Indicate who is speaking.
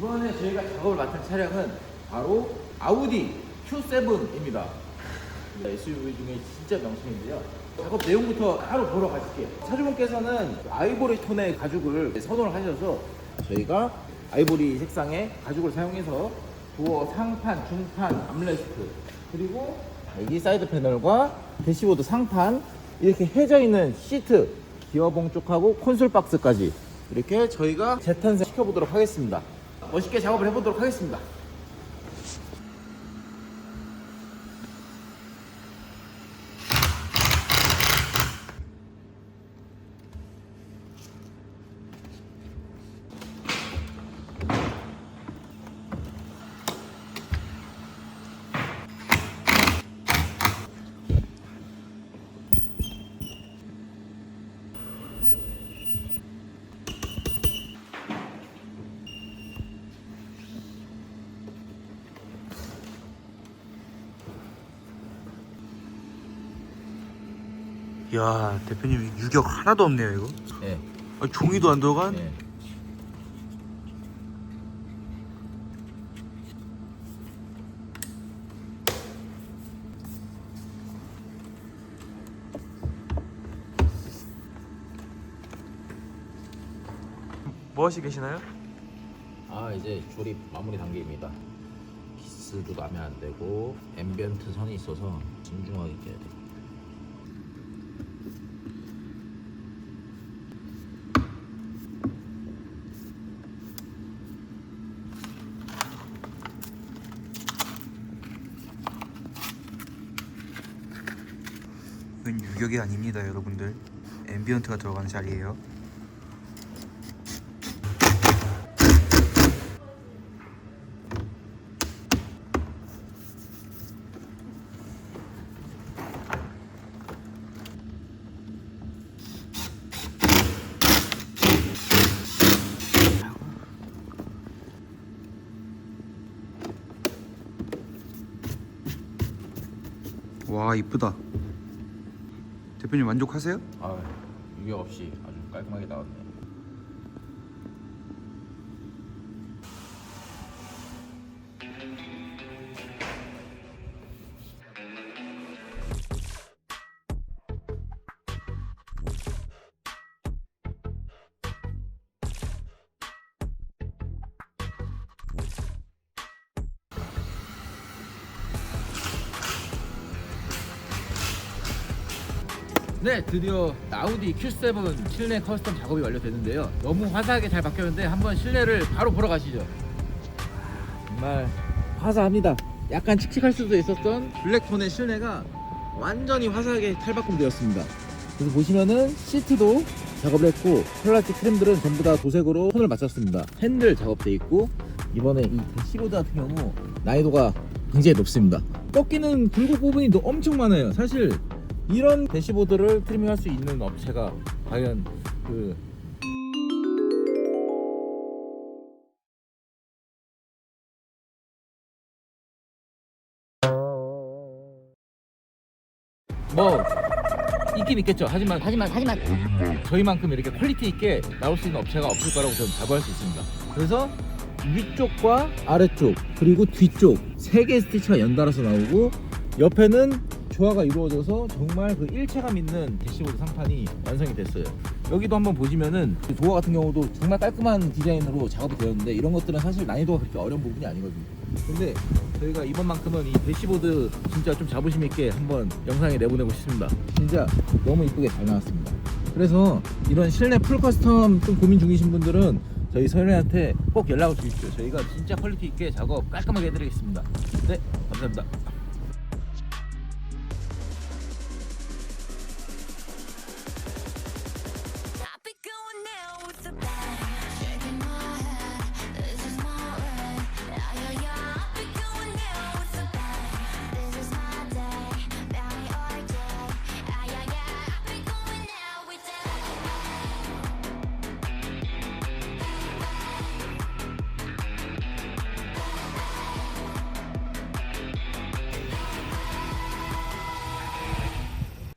Speaker 1: 이번에 저희가 작업을 맡은 차량은 바로 아우디 Q7입니다. SUV 중에 진짜 명칭인데요. 작업 내용부터 바로 보러 가실게요. 차주분께서는 아이보리 톤의 가죽을 선호를 하셔서 저희가 아이보리 색상의 가죽을 사용해서 도어 상판, 중판, 암레스트 그리고 여기 사이드 패널과 대시보드 상판 이렇게 해져 있는 시트 기어봉 쪽하고 콘솔 박스까지 이렇게 저희가 재탄생 시켜보도록 하겠습니다. 멋있게 작업을 해보도록 하겠습니다.
Speaker 2: 야 대표님 유격 하나도 없네요 이거
Speaker 1: 네.
Speaker 2: 아니, 종이도 안 들어간
Speaker 1: 네.
Speaker 2: 뭐 하시 계시나요?
Speaker 1: 아 이제 조립 마무리 단계입니다. 기스도 나면 안 되고 앰비언트 선이 있어서 진중하게 껴야 돼.
Speaker 2: 이건 유격이 아닙니다 여러분들. 앰비언트가 들어가는 자리예요. 와 이쁘다 대표님 만족하세요?
Speaker 1: 아 유격 없이 아주 깔끔하게 나왔네요. 네, 드디어 아우디 Q7 실내 커스텀 작업이 완료됐는데요. 너무 화사하게 잘 바뀌었는데 한번 실내를 바로 보러 가시죠. 정말 화사합니다. 약간 칙칙할 수도 있었던 블랙톤의 실내가 완전히 화사하게 탈바꿈 되었습니다. 그래서 보시면은 시트도 작업을 했고 플라스틱 트림들은 전부 다 도색으로 톤을 맞췄습니다. 핸들 작업돼 있고 이번에 이 대시보드 같은 경우 난이도가 굉장히 높습니다. 꺾이는 굴곡 부분이 또 엄청 많아요. 사실 이런 대시보드를 트리밍할 수 있는 업체가 과연 그 뭐 있긴 있겠죠. 하지만 하지만 하지만 저희만큼 이렇게 퀄리티 있게 나올 수 있는 업체가 없을 거라고 저는 자부할 수 있습니다. 그래서 위쪽과 아래쪽 그리고 뒤쪽 세 개의 스티치가 연달아서 나오고 옆에는 조화가 이루어져서 정말 그 일체감 있는 대시보드 상판이 완성이 됐어요. 여기도 한번 보시면은 그 도어 같은 경우도 정말 깔끔한 디자인으로 작업이 되었는데 이런 것들은 사실 난이도가 그렇게 어려운 부분이 아니거든요. 근데 저희가 이번만큼은 이 대시보드 진짜 좀 자부심 있게 한번 영상에 내보내고 싶습니다. 진짜 너무 이쁘게 잘 나왔습니다. 그래서 이런 실내 풀 커스텀 좀 고민 중이신 분들은 저희 서현이한테 꼭 연락을 주십시오. 저희가 진짜 퀄리티 있게 작업 깔끔하게 해드리겠습니다. 네, 감사합니다.